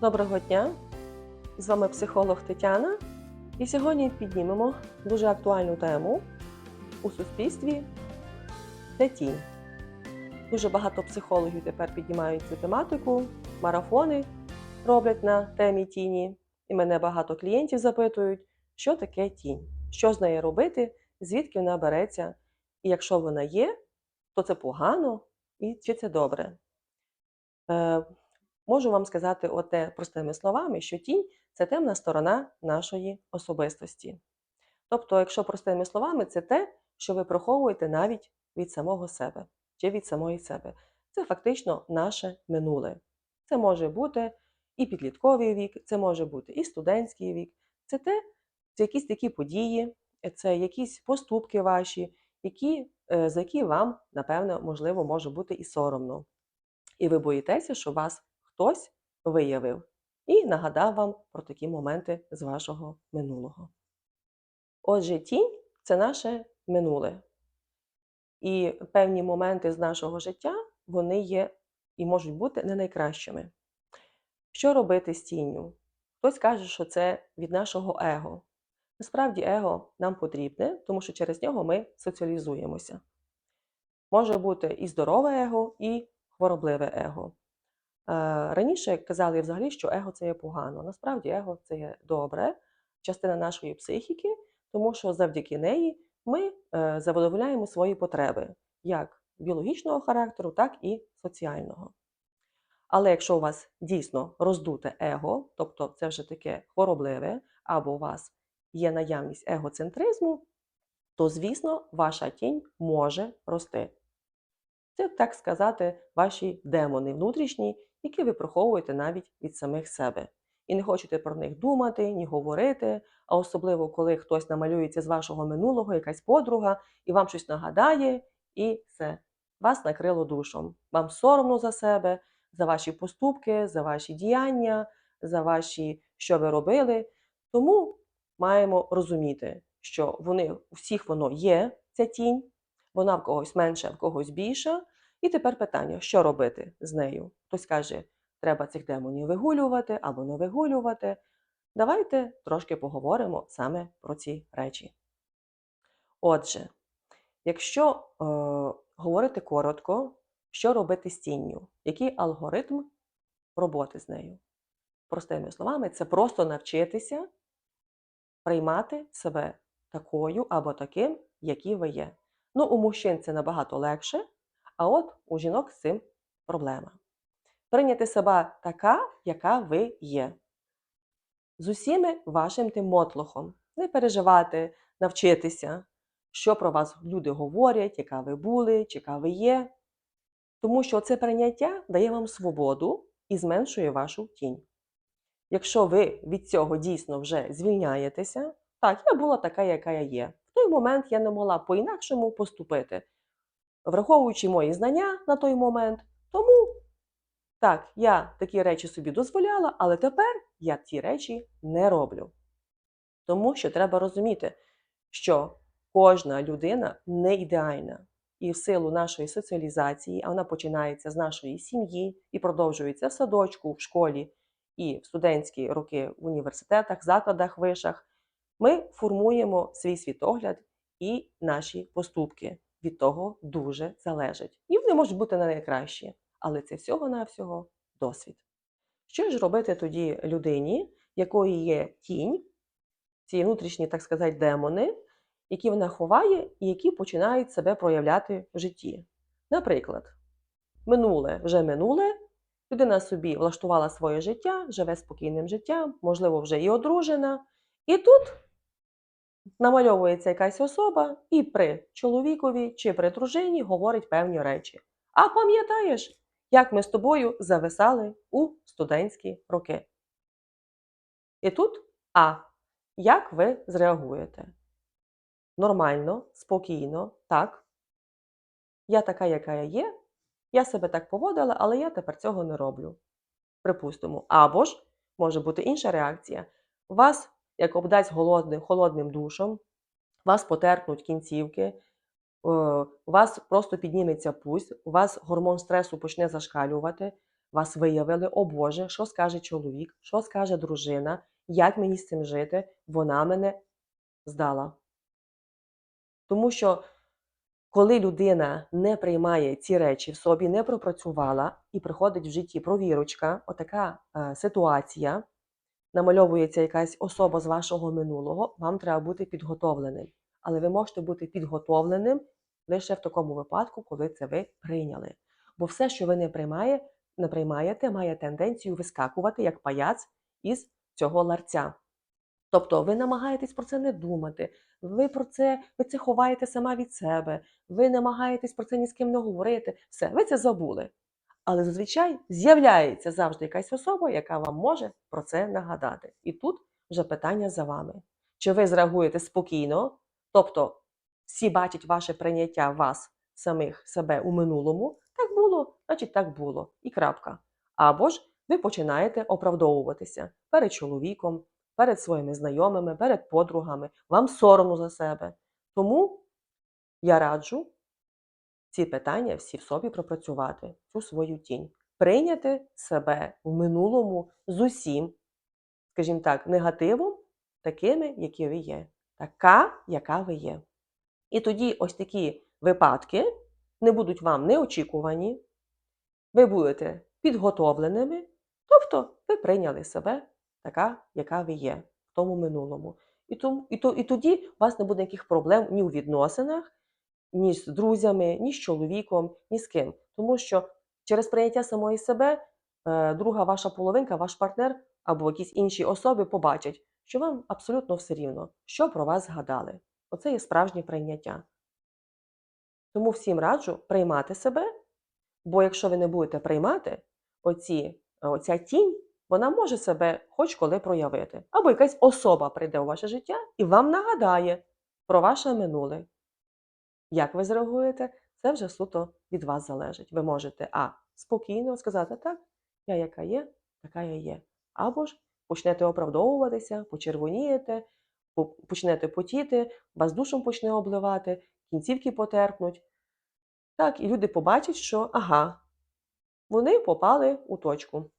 Доброго дня! З вами психолог Тетяна. І сьогодні піднімемо дуже актуальну тему у суспільстві це тінь. Дуже багато психологів тепер піднімають цю тематику, марафони роблять на темі тіні. І мене багато клієнтів запитують, що таке тінь, що з нею робити, звідки вона береться, і якщо вона є, то це погано і чи це добре. Можу вам сказати оте простими словами, що тінь це темна сторона нашої особистості. Тобто, якщо простими словами, це те, що ви приховуєте навіть від самого себе чи від самої себе. Це фактично наше минуле. Це може бути і підлітковий вік, це може бути і студентський вік. Це те, це якісь такі події, це якісь поступки ваші, які, е, за які вам, напевно, можливо, може бути і соромно. І ви боїтеся, що вас хтось виявив і нагадав вам про такі моменти з вашого минулого. Отже, тінь це наше минуле. І певні моменти з нашого життя вони є і можуть бути не найкращими. Що робити з тінню? Хтось каже, що це від нашого его. Насправді, его нам потрібне, тому що через нього ми соціалізуємося. Може бути і здорове его, і хворобливе его. Е, Раніше казали взагалі, що его це є погано. Насправді, его це є добре, частина нашої психіки, тому що завдяки неї ми е, задовольняємо свої потреби, як біологічного характеру, так і соціального. Але якщо у вас дійсно роздуте его, тобто це вже таке хворобливе, або у вас є наявність егоцентризму, то, звісно, ваша тінь може рости. Це, так сказати, ваші демони внутрішні, які ви приховуєте навіть від самих себе. І не хочете про них думати, ні говорити, а особливо, коли хтось намалюється з вашого минулого, якась подруга, і вам щось нагадає, і все, вас накрило душом. Вам соромно за себе, за ваші поступки, за ваші діяння, за ваші, що ви робили. Тому маємо розуміти, що вони у всіх воно є, ця тінь, вона в когось менша, в когось більша. І тепер питання, що робити з нею? Хтось каже, треба цих демонів вигулювати або не вигулювати. Давайте трошки поговоримо саме про ці речі. Отже, якщо е, говорити коротко, що робити з тінню, який алгоритм роботи з нею? Простими словами, це просто навчитися приймати себе такою або таким, які ви є. Ну, у мужчин це набагато легше, а от у жінок з цим проблема. Прийняти себе така, яка ви є. З усіми вашим тим мотлохом. Не переживати, навчитися, що про вас люди говорять, яка ви були, яка ви є. Тому що це прийняття дає вам свободу і зменшує вашу тінь. Якщо ви від цього дійсно вже звільняєтеся, так, я була така, яка я є. В той момент я не могла по-інакшому поступити враховуючи мої знання на той момент. Тому так, я такі речі собі дозволяла, але тепер я ті речі не роблю. Тому що треба розуміти, що кожна людина не ідеальна. І в силу нашої соціалізації, а вона починається з нашої сім'ї і продовжується в садочку, в школі і в студентські роки в університетах, закладах, вишах, ми формуємо свій світогляд і наші поступки від того дуже залежить. І вони можуть бути не найкращі, але це всього-навсього досвід. Що ж робити тоді людині, якої є тінь, ці внутрішні, так сказати, демони, які вона ховає і які починають себе проявляти в житті? Наприклад, минуле вже минуле, людина собі влаштувала своє життя, живе спокійним життям, можливо, вже і одружена. І тут намальовується якась особа і при чоловікові чи при дружині говорить певні речі. А пам'ятаєш, як ми з тобою зависали у студентські роки? І тут А. Як ви зреагуєте? Нормально, спокійно, так. Я така, яка я є. Я себе так поводила, але я тепер цього не роблю. Припустимо. Або ж може бути інша реакція. Вас як обдасть голодним, холодним душом, вас потерпнуть кінцівки, е, у вас просто підніметься пульс, у вас гормон стресу почне зашкалювати, вас виявили, о Боже, що скаже чоловік, що скаже дружина, як мені з цим жити, вона мене здала. Тому що коли людина не приймає ці речі в собі, не пропрацювала і приходить в житті провірочка, отака е, ситуація, намальовується якась особа з вашого минулого, вам треба бути підготовленим. Але ви можете бути підготовленим лише в такому випадку, коли це ви прийняли. Бо все, що ви не, приймає, не приймаєте, має тенденцію вискакувати як паяц із цього ларця. Тобто ви намагаєтесь про це не думати, ви про це, ви це ховаєте сама від себе, ви намагаєтесь про це ні з ким не говорити. Все, ви це забули. Але зазвичай з'являється завжди якась особа, яка вам може про це нагадати. І тут вже питання за вами. Чи ви зреагуєте спокійно, тобто всі бачать ваше прийняття вас, самих себе у минулому, так було, значить так було, і крапка. Або ж ви починаєте оправдовуватися перед чоловіком, перед своїми знайомими, перед подругами, вам соромно за себе. Тому я раджу ці питання всі в собі пропрацювати, цю свою тінь, прийняти себе в минулому з усім, скажімо так, негативом, такими, які ви є, така, яка ви є. І тоді ось такі випадки не будуть вам неочікувані, ви будете підготовленими, тобто ви прийняли себе така, яка ви є в тому минулому. І, тому, і, то, і тоді у вас не буде ніяких проблем ні у відносинах, ні з друзями, ні з чоловіком, ні з ким. Тому що через прийняття самої себе е, друга ваша половинка, ваш партнер або якісь інші особи побачать, що вам абсолютно все рівно, що про вас згадали. Оце є справжнє прийняття. Тому всім раджу приймати себе, бо якщо ви не будете приймати оці, оця тінь, вона може себе хоч коли проявити. Або якась особа прийде у ваше життя і вам нагадає про ваше минуле. Як ви зреагуєте, це вже суто від вас залежить. Ви можете а. спокійно сказати так, я яка є, така я є. Або ж почнете оправдовуватися, почервонієте, почнете потіти, вас душом почне обливати, кінцівки потерпнуть. Так, і люди побачать, що ага, вони попали у точку.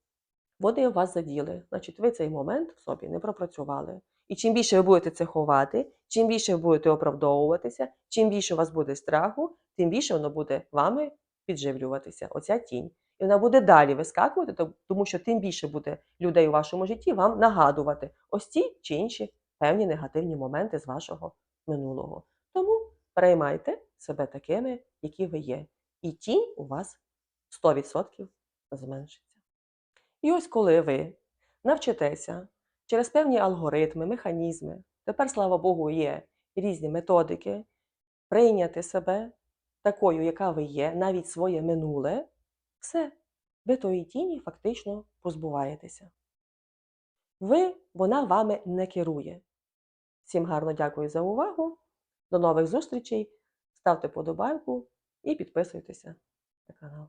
Вони вас заділи. Значить, ви цей момент собі не пропрацювали. І чим більше ви будете це ховати, чим більше ви будете оправдовуватися, чим більше у вас буде страху, тим більше воно буде вами підживлюватися, оця тінь. І вона буде далі вискакувати, тому що тим більше буде людей у вашому житті вам нагадувати ось ці чи інші певні негативні моменти з вашого минулого. Тому приймайте себе такими, які ви є. І тінь у вас 100% зменшиться. І ось коли ви навчитеся через певні алгоритми, механізми, тепер, слава Богу, є різні методики прийняти себе такою, яка ви є, навіть своє минуле, все, ви тої тіні фактично позбуваєтеся. Ви, вона вами не керує. Всім гарно дякую за увагу. До нових зустрічей. Ставте подобайку і підписуйтеся на канал.